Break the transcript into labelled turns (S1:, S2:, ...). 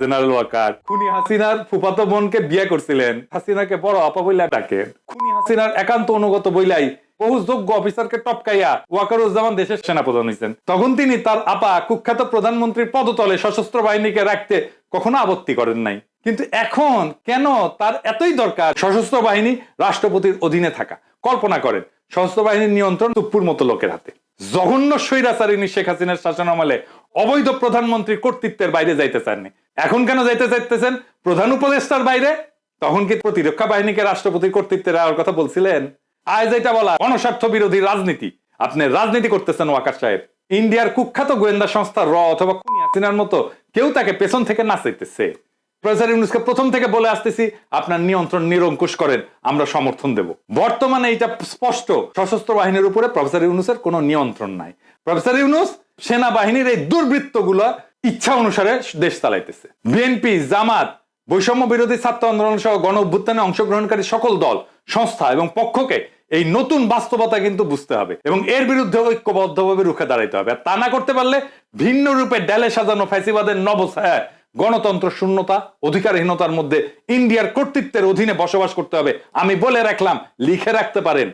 S1: General Waker খুনি হাসিনার ফুফাতো বোনকে বিয়ে করছিলেন। হাসিনাকে বড় আপা বইলা ডাকে। খুনি হাসিনার একান্ত অনুগত বইলাই বহু যোগ্য অফিসারকে টপকাইয়া দেশের সেনাপ্রধান হয়েছেন তখন তিনি তার আপা কুখ্যাত প্রধানমন্ত্রীর পদতলে সশস্ত্র বাহিনীকে রাখতে কখনো আপত্তি করেন নাই। কিন্তু এখন কেন তার এতই দরকার সশস্ত্র বাহিনী রাষ্ট্রপতির অধীনে থাকা? কল্পনা করেন, সশস্ত্র বাহিনীর নিয়ন্ত্রণ তুপ্পুর মতো লোকের হাতে। জঘন্য স্বৈরাচারিণী শেখ হাসিনার শাসন আমলে অবৈধ প্রধানমন্ত্রী কর্তৃত্বের বাইরে যাইতে চাননি। এখন কেন যাইতে চাইতেছেন? প্রধান উপদেষ্টার বাইরে? তখন কি প্রতিরক্ষা বাহিনীকে রাষ্ট্রপতির কর্তৃত্বে রাখার কথা বলছিলেন? আজ এটা বলা, অনস্বার্থ বিরোধী রাজনীতি। আপনি রাজনীতি করতেছেন, ওয়াকার সাহেব। ইন্ডিয়ার কুখ্যাত গোয়েন্দা সংস্থা র অথবা হাসিনার মতো কেউ তাকে পেছন থেকে নাচাইতেছে প্রফেসর ইউনুসকে প্রথম থেকে বলে আসতেছি, আপনার নিয়ন্ত্রণ নিরঙ্কুশ করেন, আমরা সমর্থন দেব। বর্তমানে এটা স্পষ্ট, সশস্ত্র বাহিনীর উপরে প্রফেসর ইউনুসের কোনো নিয়ন্ত্রণ নাই। প্রফেসর ইউনুস, সেনাবাহিনীর এই দুর্বৃত্তগুলো ইচ্ছা অনুসারে দেশ চালাইতেছে। বিএনপি জামাত, বৈষম্য বিরোধী ছাত্র আন্দোলন সহ গণ অভ্যুত্থানে অংশগ্রহণকারী সকল দল, সংস্থা এবং পক্ষকে এই নতুন বাস্তবতা কিন্তু বুঝতে হবে এবং এর বিরুদ্ধে ঐক্যবদ্ধভাবে রুখে দাঁড়াইতে হবে। আর তা না করতে পারলে ভিন্ন রূপে ডেলে সাজানো ফ্যাসিবাদের নবছায় গণতন্ত্র শূন্যতা, অধিকারহীনতার মধ্যে ইন্ডিয়ার কর্তৃত্বের অধীনে বসবাস করতে হবে। আমি বলে রাখলাম, লিখে রাখতে পারেন।